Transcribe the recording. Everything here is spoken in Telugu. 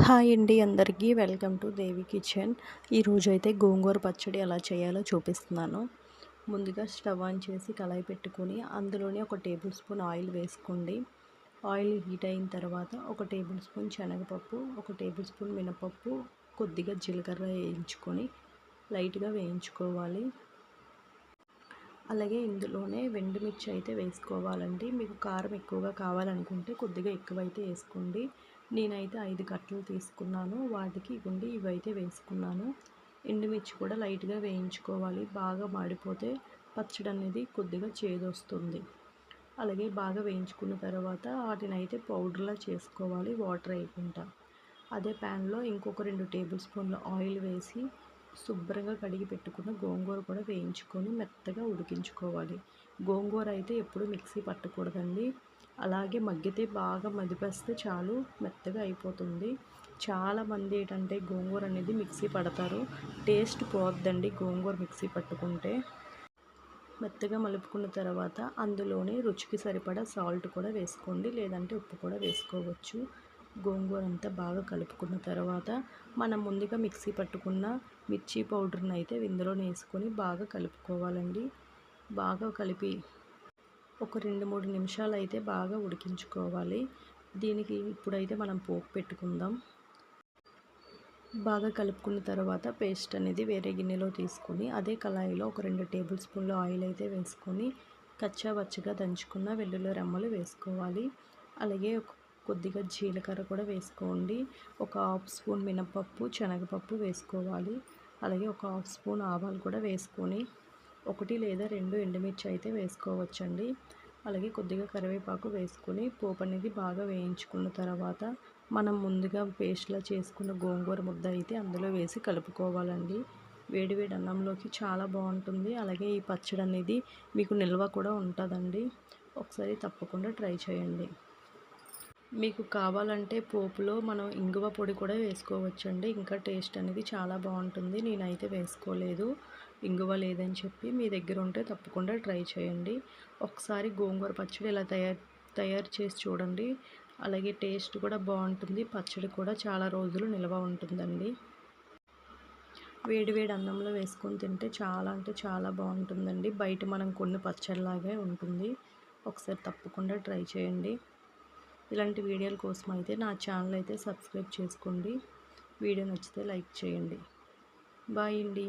హాయ్ అండి అందరికీ. Welcome to Devi kitchen. ఈరోజు అయితే గోంగూర పచ్చడి ఎలా చేయాలో చూపిస్తున్నాను. ముందుగా స్టవ్ ఆన్ చేసి కళాయి పెట్టుకొని అందులోనే ఒక టేబుల్ స్పూన్ ఆయిల్ వేసుకోండి. ఆయిల్ హీట్ అయిన తర్వాత ఒక టేబుల్ స్పూన్ శనగపప్పు ఒక టేబుల్ స్పూన్ మినపప్పు కొద్దిగా జీలకర్ర వేయించుకొని లైట్గా వేయించుకోవాలి. అలాగే ఇందులోనే వెండుమిర్చి అయితే వేసుకోవాలండి. మీకు కారం ఎక్కువగా కావాలనుకుంటే కొద్దిగా ఎక్కువ అయితే వేసుకోండి. నేనైతే ఐదు కట్టలు తీసుకున్నాను. వాటికి గుండి ఇవైతే వేసుకున్నాను. ఎండుమిర్చి కూడా లైట్గా వేయించుకోవాలి. బాగా మాడిపోతే పచ్చడి అనేది కొద్దిగా చేదొస్తుంది. అలాగే బాగా వేయించుకున్న తర్వాత వాటిని అయితే పౌడర్లా చేసుకోవాలి. వాటర్ వేయకుండా. అదే ప్యాన్లో ఇంకొక రెండు టేబుల్ స్పూన్ల ఆయిల్ వేసి శుభ్రంగా కడిగి పెట్టుకున్న గోంగూర కూడా వేయించుకొని మెత్తగా ఉడికించుకోవాలి. గోంగూర అయితే ఎప్పుడు మిక్సీ పట్టకూడదండి. అలాగే మగ్గితే బాగా మదిపేస్తే చాలు మెత్తగా అయిపోతుంది. చాలామంది ఏంటంటే గోంగూర అనేది మిక్సీ పడతారు. టేస్ట్ పోద్దండి గోంగూర మిక్సీ పట్టుకుంటే. మెత్తగా మలుపుకున్న తర్వాత అందులోనే రుచికి సరిపడా సాల్ట్ కూడా వేసుకోండి. లేదంటే ఉప్పు కూడా వేసుకోవచ్చు. గోంగూర అంతా బాగా కలుపుకున్న తర్వాత మనం ముందుగా మిక్సీ పట్టుకున్న మిర్చి పౌడర్ని అయితే ఇందులో వేసుకొని బాగా కలుపుకోవాలండి. బాగా కలిపి ఒక రెండు మూడు నిమిషాలు అయితే బాగా ఉడికించుకోవాలి. దీనికి ఇప్పుడైతే మనం పోపు పెట్టుకుందాం. బాగా కలుపుకున్న తర్వాత పేస్ట్ అనేది వేరే గిన్నెలో తీసుకొని అదే కళాయిలో ఒక రెండు టేబుల్ స్పూన్లు ఆయిల్ అయితే వేసుకొని కచ్చా వచ్చగా దంచుకున్న వెల్లుల్లి రెమ్మలు వేసుకోవాలి. అలాగే కొద్దిగా జీలకర్ర కూడా వేసుకోండి. ఒక హాఫ్ స్పూన్ మినపప్పు శనగపప్పు వేసుకోవాలి. అలాగే ఒక హాఫ్ స్పూన్ ఆవాలు కూడా వేసుకొని ఒకటి లేదా రెండు ఎండుమిర్చి అయితే వేసుకోవచ్చండి. అలాగే కొద్దిగా కరివేపాకు వేసుకొని పోపు అనేది బాగా వేయించుకున్న తర్వాత మనం ముందుగా పేస్ట్లా చేసుకున్న గోంగూర ముద్ద అయితే అందులో వేసి కలుపుకోవాలండి. వేడివేడి అన్నంలోకి చాలా బాగుంటుంది. అలాగే ఈ పచ్చడి అనేది మీకు నిల్వ కూడా ఉంటుందండి. ఒకసారి తప్పకుండా ట్రై చేయండి. మీకు కావాలంటే పోపులో మనం ఇంగువ పొడి కూడా వేసుకోవచ్చండి. ఇంకా టేస్ట్ అనేది చాలా బాగుంటుంది. నేనైతే వేసుకోలేదు. ఇంగువ లేదని చెప్పి మీ దగ్గర ఉంటే తప్పకుండా ట్రై చేయండి. ఒకసారి గోంగూర పచ్చడి ఇలా తయారు తయారు చేసి చూడండి. అలాగే టేస్ట్ కూడా బాగుంటుంది. పచ్చడి కూడా చాలా రోజులు నిల్వ ఉంటుందండి. వేడి వేడి అన్నంలో వేసుకొని తింటే చాలా అంటే చాలా బాగుంటుందండి. బయట మనం కొన్ని పచ్చడిలాగే ఉంటుంది. ఒకసారి తప్పకుండా ట్రై చేయండి. ఇలాంటి వీడియోల కోసం అయితే నా ఛానల్ అయితే సబ్స్క్రైబ్ చేసుకోండి. వీడియో నచ్చితే లైక్ చేయండి. బాయ్ అండి.